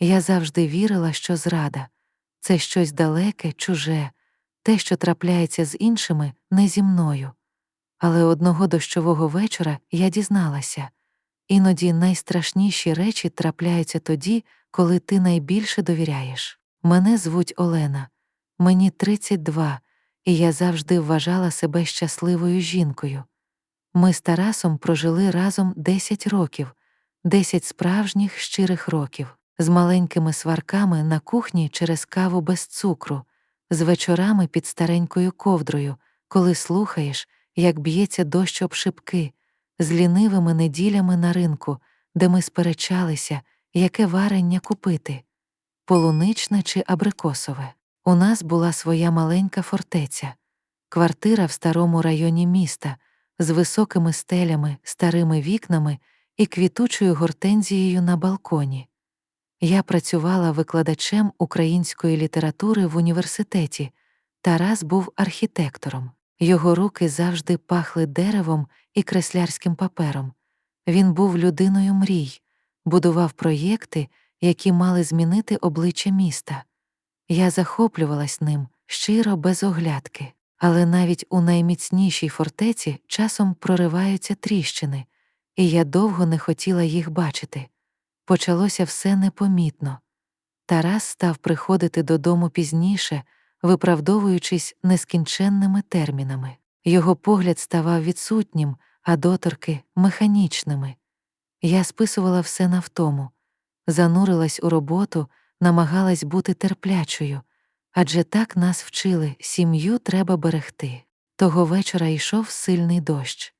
Я завжди вірила, що зрада це щось далеке, чуже, те, що трапляється з іншими, не зі мною. Але одного дощового вечора я дізналася іноді найстрашніші речі трапляються тоді, коли ти найбільше довіряєш. Мене звуть Олена, мені 32, і я завжди вважала себе щасливою жінкою. Ми з Тарасом прожили разом 10 років, 10 справжніх щирих років, з маленькими сварками на кухні через каву без цукру, з вечорами під старенькою ковдрою, коли слухаєш, як б'ється дощ об шибки, з лінивими неділями на ринку, де ми сперечалися, яке варення купити полуничне чи абрикосове. У нас була своя маленька фортеця, квартира в старому районі міста з високими стелями, старими вікнами і квітучою гортензією на балконі. Я працювала викладачем української літератури в університеті. Тарас був архітектором. Його руки завжди пахли деревом і креслярським папером. Він був людиною мрій, будував проєкти, які мали змінити обличчя міста. Я захоплювалась ним щиро без оглядки, але навіть у найміцнішій фортеці часом прориваються тріщини, і я довго не хотіла їх бачити. Почалося все непомітно. Тарас став приходити додому пізніше, виправдовуючись нескінченними термінами. Його погляд ставав відсутнім, а доторки механічними. Я списувала все на втому, занурилась у роботу, намагалась бути терплячою, адже так нас вчили сім'ю треба берегти. Того вечора йшов сильний дощ.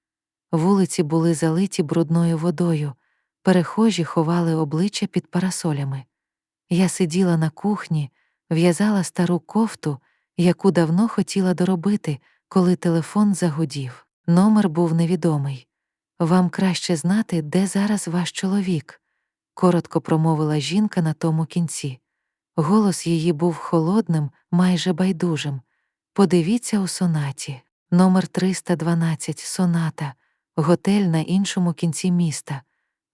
Вулиці були залиті брудною водою, перехожі ховали обличчя під парасолями. Я сиділа на кухні, в'язала стару кофту, яку давно хотіла доробити, коли телефон загудів. Номер був невідомий. Вам краще знати, де зараз ваш чоловік, коротко промовила жінка на тому кінці. Голос її був холодним, майже байдужим. Подивіться у сонаті. Номер 312 соната, готель на іншому кінці міста.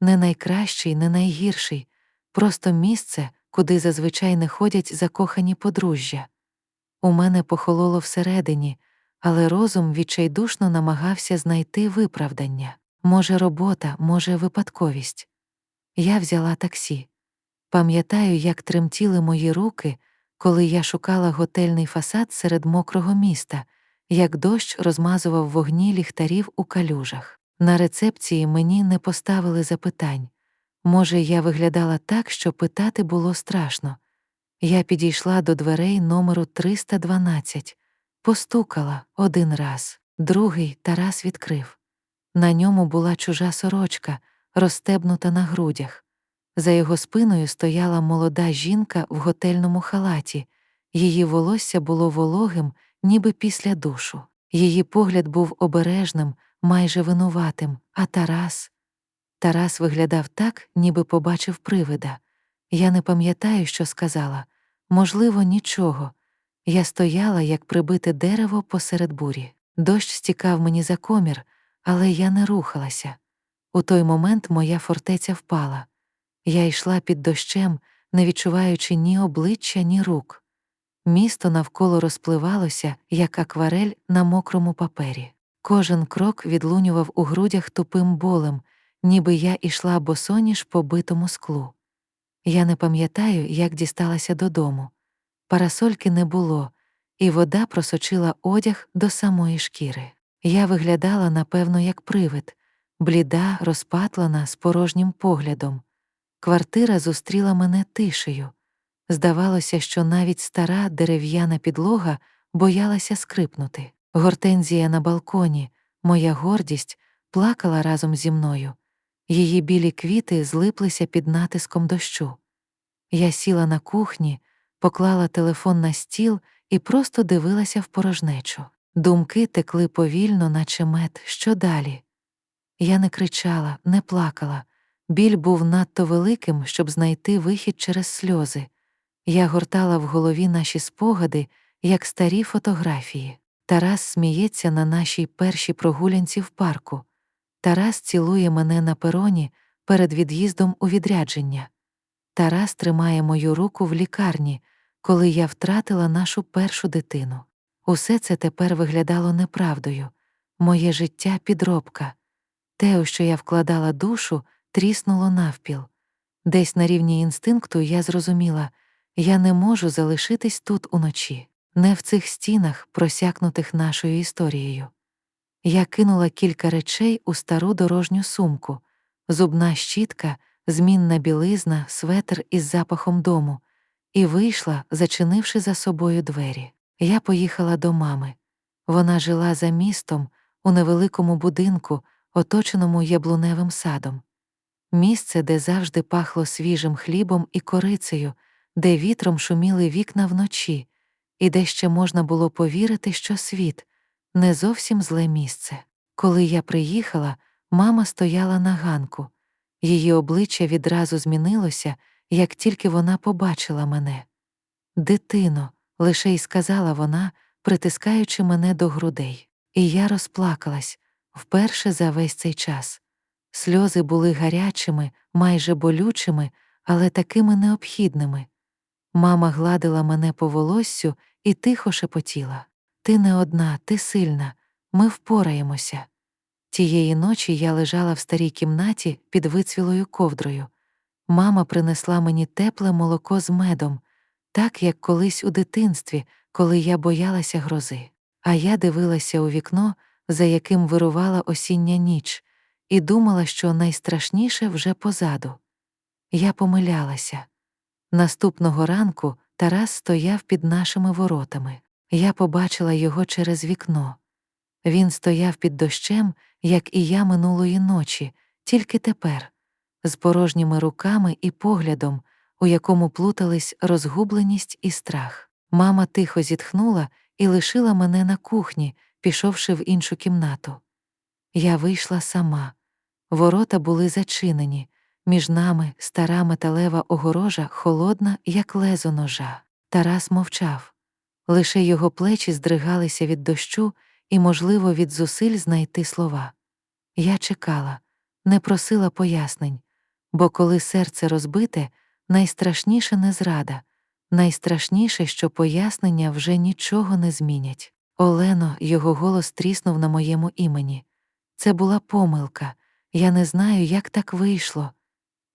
Не найкращий, не найгірший, просто місце, куди зазвичай не ходять закохані подружжя. У мене похололо всередині, але розум відчайдушно намагався знайти виправдання може, робота, може, випадковість. Я взяла таксі. Пам'ятаю, як тремтіли мої руки, коли я шукала готельний фасад серед мокрого міста, як дощ розмазував вогні ліхтарів у калюжах. На рецепції мені не поставили запитань. Може, я виглядала так, що питати було страшно. Я підійшла до дверей номеру 312, постукала один раз, другий Тарас відкрив. На ньому була чужа сорочка, розстебнута на грудях. За його спиною стояла молода жінка в готельному халаті, її волосся було вологим, ніби після душу. Її погляд був обережним, майже винуватим, а Тарас. Тарас виглядав так, ніби побачив привида. Я не пам'ятаю, що сказала. Можливо, нічого. Я стояла, як прибите дерево посеред бурі. Дощ стікав мені за комір, але я не рухалася. У той момент моя фортеця впала. Я йшла під дощем, не відчуваючи ні обличчя, ні рук. Місто навколо розпливалося, як акварель на мокрому папері. Кожен крок відлунював у грудях тупим болем, ніби я ішла босоніж по битому склу. Я не пам'ятаю, як дісталася додому. Парасольки не було, і вода просочила одяг до самої шкіри. Я виглядала, напевно, як привид, бліда, розпатлана, з порожнім поглядом. Квартира зустріла мене тишею. Здавалося, що навіть стара дерев'яна підлога боялася скрипнути. Гортензія на балконі, моя гордість, плакала разом зі мною. Її білі квіти злиплися під натиском дощу. Я сіла на кухні, поклала телефон на стіл і просто дивилася в порожнечу. Думки текли повільно, наче мед, що далі. Я не кричала, не плакала. Біль був надто великим, щоб знайти вихід через сльози. Я гортала в голові наші спогади, як старі фотографії. Тарас сміється на нашій першій прогулянці в парку. Тарас цілує мене на пероні перед від'їздом у відрядження. Тарас тримає мою руку в лікарні, коли я втратила нашу першу дитину. Усе це тепер виглядало неправдою. Моє життя підробка. Те, у що я вкладала душу, тріснуло навпіл. Десь на рівні інстинкту я зрозуміла я не можу залишитись тут уночі, не в цих стінах, просякнутих нашою історією. Я кинула кілька речей у стару дорожню сумку, зубна щітка, змінна білизна, светр із запахом дому, і вийшла, зачинивши за собою двері. Я поїхала до мами. Вона жила за містом у невеликому будинку, оточеному яблуневим садом. Місце, де завжди пахло свіжим хлібом і корицею, де вітром шуміли вікна вночі, і де ще можна було повірити, що світ не зовсім зле місце. Коли я приїхала, мама стояла на ганку. Її обличчя відразу змінилося, як тільки вона побачила мене. Дитино, лише й сказала вона, притискаючи мене до грудей. І я розплакалась вперше за весь цей час. Сльози були гарячими, майже болючими, але такими необхідними. Мама гладила мене по волоссю і тихо шепотіла Ти не одна, ти сильна, ми впораємося. Тієї ночі я лежала в старій кімнаті під вицвілою ковдрою. Мама принесла мені тепле молоко з медом, так як колись у дитинстві, коли я боялася грози. А я дивилася у вікно, за яким вирувала осіння ніч, і думала, що найстрашніше вже позаду. Я помилялася. Наступного ранку Тарас стояв під нашими воротами. Я побачила його через вікно. Він стояв під дощем, як і я минулої ночі, тільки тепер, з порожніми руками і поглядом, у якому плутались розгубленість і страх. Мама тихо зітхнула і лишила мене на кухні, пішовши в іншу кімнату. Я вийшла сама. Ворота були зачинені, між нами стара металева огорожа, холодна, як лезо ножа. Тарас мовчав. Лише його плечі здригалися від дощу і, можливо, від зусиль знайти слова. Я чекала, не просила пояснень, бо коли серце розбите, найстрашніше не зрада, найстрашніше, що пояснення вже нічого не змінять. Олено, його голос тріснув на моєму імені. Це була помилка. Я не знаю, як так вийшло.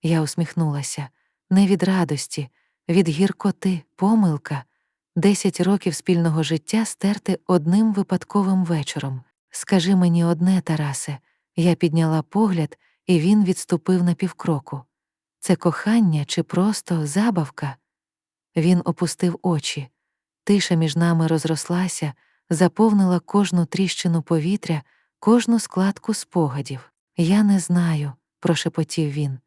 Я усміхнулася не від радості, від гіркоти, помилка, десять років спільного життя стерти одним випадковим вечором. Скажи мені одне, Тарасе, я підняла погляд, і він відступив на півкроку. Це кохання чи просто забавка? Він опустив очі. Тиша між нами розрослася, заповнила кожну тріщину повітря, кожну складку спогадів. Я не знаю, прошепотів він.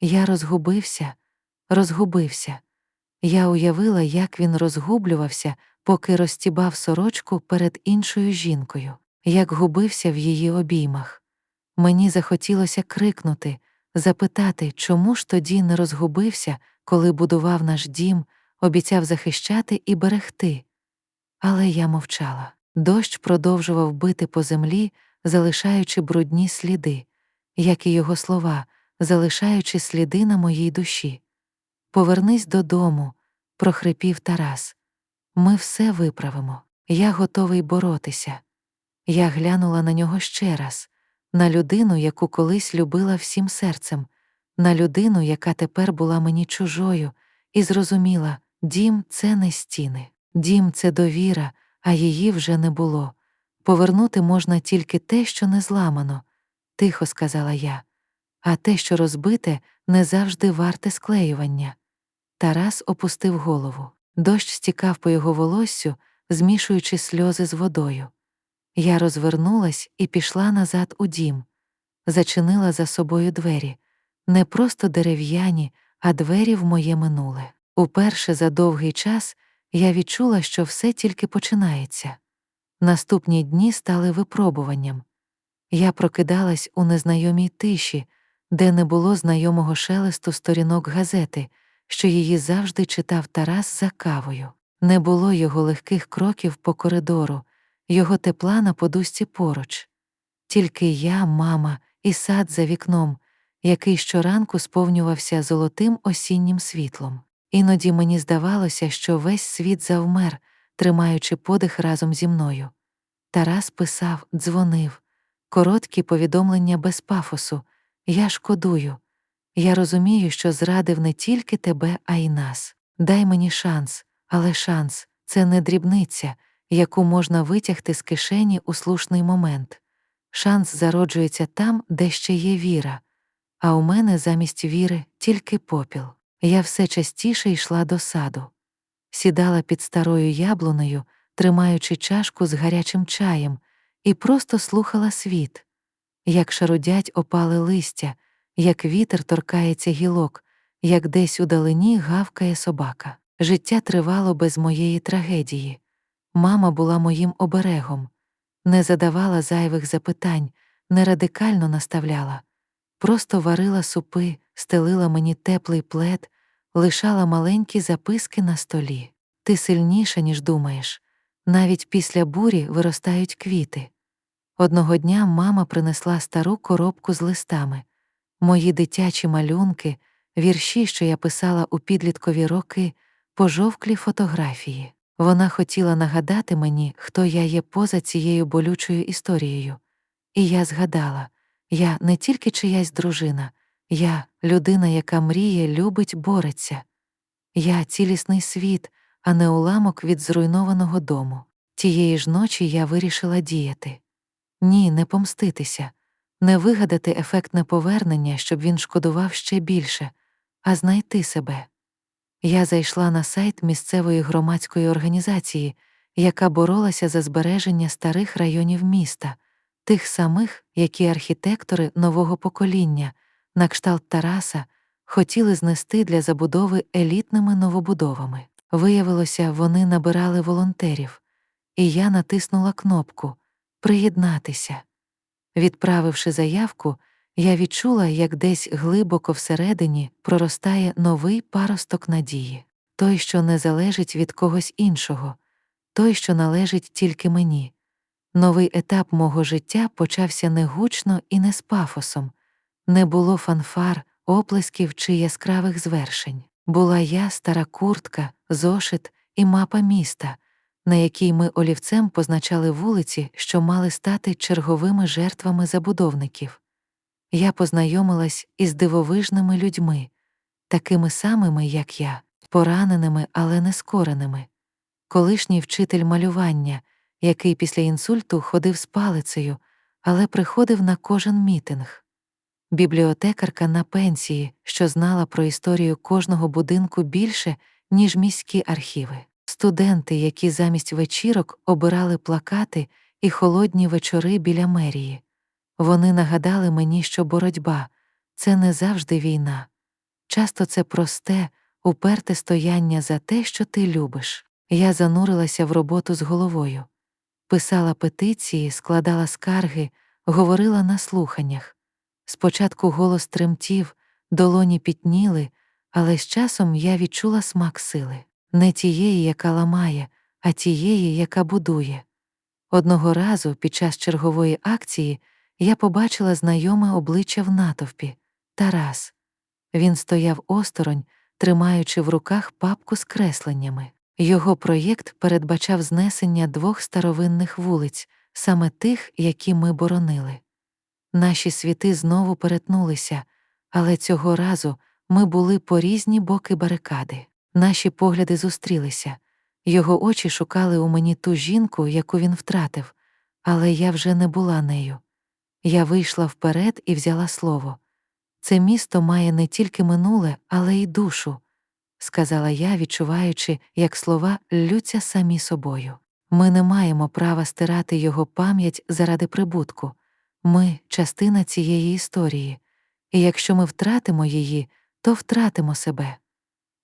Я розгубився, розгубився. Я уявила, як він розгублювався, поки розтібав сорочку перед іншою жінкою, як губився в її обіймах. Мені захотілося крикнути, запитати, чому ж тоді не розгубився, коли будував наш дім, обіцяв захищати і берегти. Але я мовчала. Дощ продовжував бити по землі, залишаючи брудні сліди, як і його слова, залишаючи сліди на моїй душі. Повернись додому, прохрипів Тарас. Ми все виправимо. Я готовий боротися. Я глянула на нього ще раз, на людину, яку колись любила всім серцем, на людину, яка тепер була мені чужою, і зрозуміла дім це не стіни, дім це довіра, а її вже не було. Повернути можна тільки те, що не зламано, тихо сказала я, а те, що розбите, не завжди варте склеювання. Тарас опустив голову. Дощ стікав по його волоссю, змішуючи сльози з водою. Я розвернулась і пішла назад у дім, зачинила за собою двері, не просто дерев'яні, а двері в моє минуле. Уперше за довгий час я відчула, що все тільки починається. Наступні дні стали випробуванням. Я прокидалась у незнайомій тиші, де не було знайомого шелесту сторінок газети, що її завжди читав Тарас за кавою. Не було його легких кроків по коридору, його тепла на подусці поруч. Тільки я, мама, і сад за вікном, який щоранку сповнювався золотим осіннім світлом. Іноді мені здавалося, що весь світ завмер, тримаючи подих разом зі мною. Тарас писав, дзвонив, короткі повідомлення без пафосу. Я шкодую. Я розумію, що зрадив не тільки тебе, а й нас. Дай мені шанс, але шанс це не дрібниця, яку можна витягти з кишені у слушний момент. Шанс зароджується там, де ще є віра, а у мене замість віри тільки попіл. Я все частіше йшла до саду. Сідала під старою яблуною, тримаючи чашку з гарячим чаєм, і просто слухала світ, як шарудять опали листя, як вітер торкається гілок, як десь удалині гавкає собака. Життя тривало без моєї трагедії. Мама була моїм оберегом, не задавала зайвих запитань, не радикально наставляла, просто варила супи, стелила мені теплий плед, лишала маленькі записки на столі. Ти сильніша, ніж думаєш. Навіть після бурі виростають квіти. Одного дня мама принесла стару коробку з листами, мої дитячі малюнки, вірші, що я писала у підліткові роки, пожовклі фотографії. Вона хотіла нагадати мені, хто я є поза цією болючою історією. І я згадала я не тільки чиясь дружина, я людина, яка мріє, любить, бореться. Я цілісний світ, а не уламок від зруйнованого дому. Тієї ж ночі я вирішила діяти. Ні, не помститися, не вигадати ефектне повернення, щоб він шкодував ще більше, а знайти себе. Я зайшла на сайт місцевої громадської організації, яка боролася за збереження старих районів міста, тих самих, які архітектори нового покоління, на кшталт Тараса, хотіли знести для забудови елітними новобудовами. Виявилося, вони набирали волонтерів, і я натиснула кнопку Приєднатися. Відправивши заявку, я відчула, як десь глибоко всередині проростає новий паросток надії, той, що не залежить від когось іншого, той, що належить тільки мені. Новий етап мого життя почався не гучно і не з пафосом, не було фанфар, оплесків чи яскравих звершень. Була я, стара куртка, зошит і мапа міста, на якій ми олівцем позначали вулиці, що мали стати черговими жертвами забудовників. Я познайомилась із дивовижними людьми, такими самими, як я, пораненими, але не скореними. Колишній вчитель малювання, який після інсульту ходив з палицею, але приходив на кожен мітинг. Бібліотекарка на пенсії, що знала про історію кожного будинку більше, ніж міські архіви, студенти, які замість вечірок обирали плакати і холодні вечори біля мерії. Вони нагадали мені, що боротьба це не завжди війна. Часто це просте, уперте стояння за те, що ти любиш. Я занурилася в роботу з головою, писала петиції, складала скарги, говорила на слуханнях. Спочатку голос тремтів, долоні пітніли, але з часом я відчула смак сили не тієї, яка ламає, а тієї, яка будує. Одного разу під час чергової акції я побачила знайоме обличчя в натовпі Тарас. Він стояв осторонь, тримаючи в руках папку з кресленнями. Його проєкт передбачав знесення двох старовинних вулиць, саме тих, які ми боронили. Наші світи знову перетнулися, але цього разу ми були по різні боки барикади. Наші погляди зустрілися. Його очі шукали у мені ту жінку, яку він втратив, але я вже не була нею. Я вийшла вперед і взяла слово. Це місто має не тільки минуле, але й душу, сказала я, відчуваючи, як слова ллються самі собою. Ми не маємо права стирати його пам'ять заради прибутку. Ми частина цієї історії, і якщо ми втратимо її, то втратимо себе.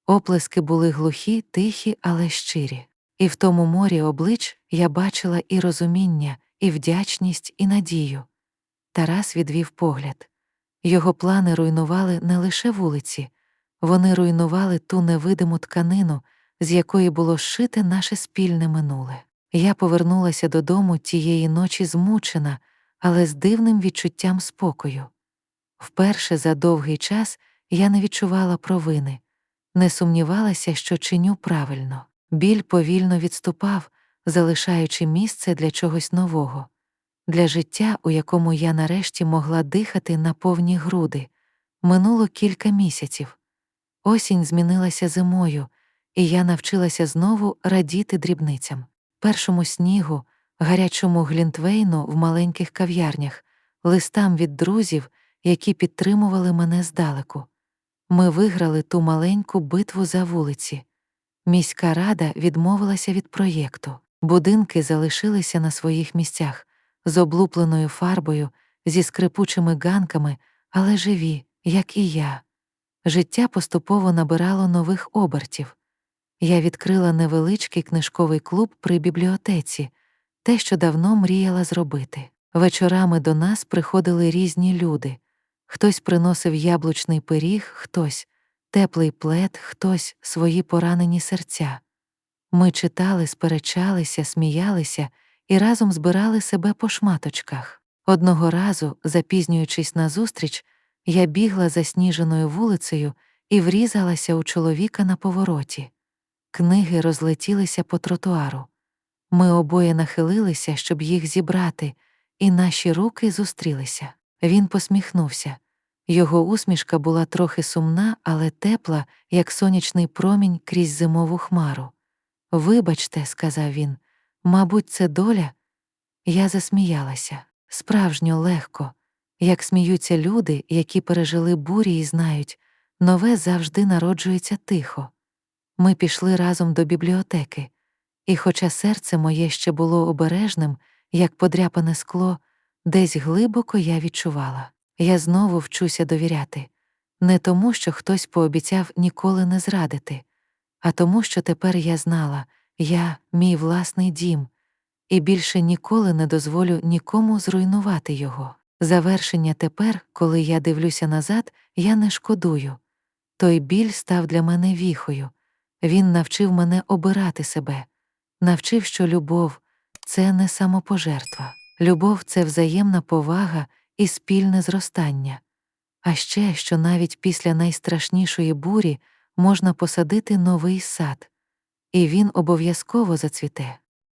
Оплески були глухі, тихі, але щирі. І в тому морі облич я бачила і розуміння, і вдячність, і надію. Тарас відвів погляд. Його плани руйнували не лише вулиці, вони руйнували ту невидиму тканину, з якої було зшите наше спільне минуле. Я повернулася додому тієї ночі змучена, але з дивним відчуттям спокою. Вперше за довгий час я не відчувала провини, не сумнівалася, що чиню правильно. Біль повільно відступав, залишаючи місце для чогось нового, для життя, у якому я нарешті могла дихати на повні груди. Минуло кілька місяців. Осінь змінилася зимою, і я навчилася знову радіти дрібницям, першому снігу, гарячому глінтвейну в маленьких кав'ярнях, листам від друзів, які підтримували мене здалеку. Ми виграли ту маленьку битву за вулиці. Міська рада відмовилася від проєкту. Будинки залишилися на своїх місцях з облупленою фарбою, зі скрипучими ганками, але живі, як і я. Життя поступово набирало нових обертів. Я відкрила невеличкий книжковий клуб при бібліотеці, те, що давно мріяла зробити. Вечорами до нас приходили різні люди. Хтось приносив яблучний пиріг, хтось теплий плед, хтось свої поранені серця. Ми читали, сперечалися, сміялися і разом збирали себе по шматочках. Одного разу, запізнюючись на зустріч, я бігла засніженою вулицею і врізалася у чоловіка на повороті. Книги розлетілися по тротуару. Ми обоє нахилилися, щоб їх зібрати, і наші руки зустрілися. Він посміхнувся. Його усмішка була трохи сумна, але тепла, як сонячний промінь крізь зимову хмару. Вибачте, сказав він, мабуть, це доля. Я засміялася справжньо легко, як сміються люди, які пережили бурі і знають, нове завжди народжується тихо. Ми пішли разом до бібліотеки, і, хоча серце моє ще було обережним, як подряпане скло, десь глибоко я відчувала. Я знову вчуся довіряти, не тому, що хтось пообіцяв ніколи не зрадити, а тому, що тепер я знала, я мій власний дім, і більше ніколи не дозволю нікому зруйнувати його. Завершення тепер, коли я дивлюся назад, я не шкодую. Той біль став для мене віхою. Він навчив мене обирати себе, навчив, що любов це не самопожертва. Любов це взаємна повага і спільне зростання. А ще, що навіть після найстрашнішої бурі можна посадити новий сад, і він обов'язково зацвіте.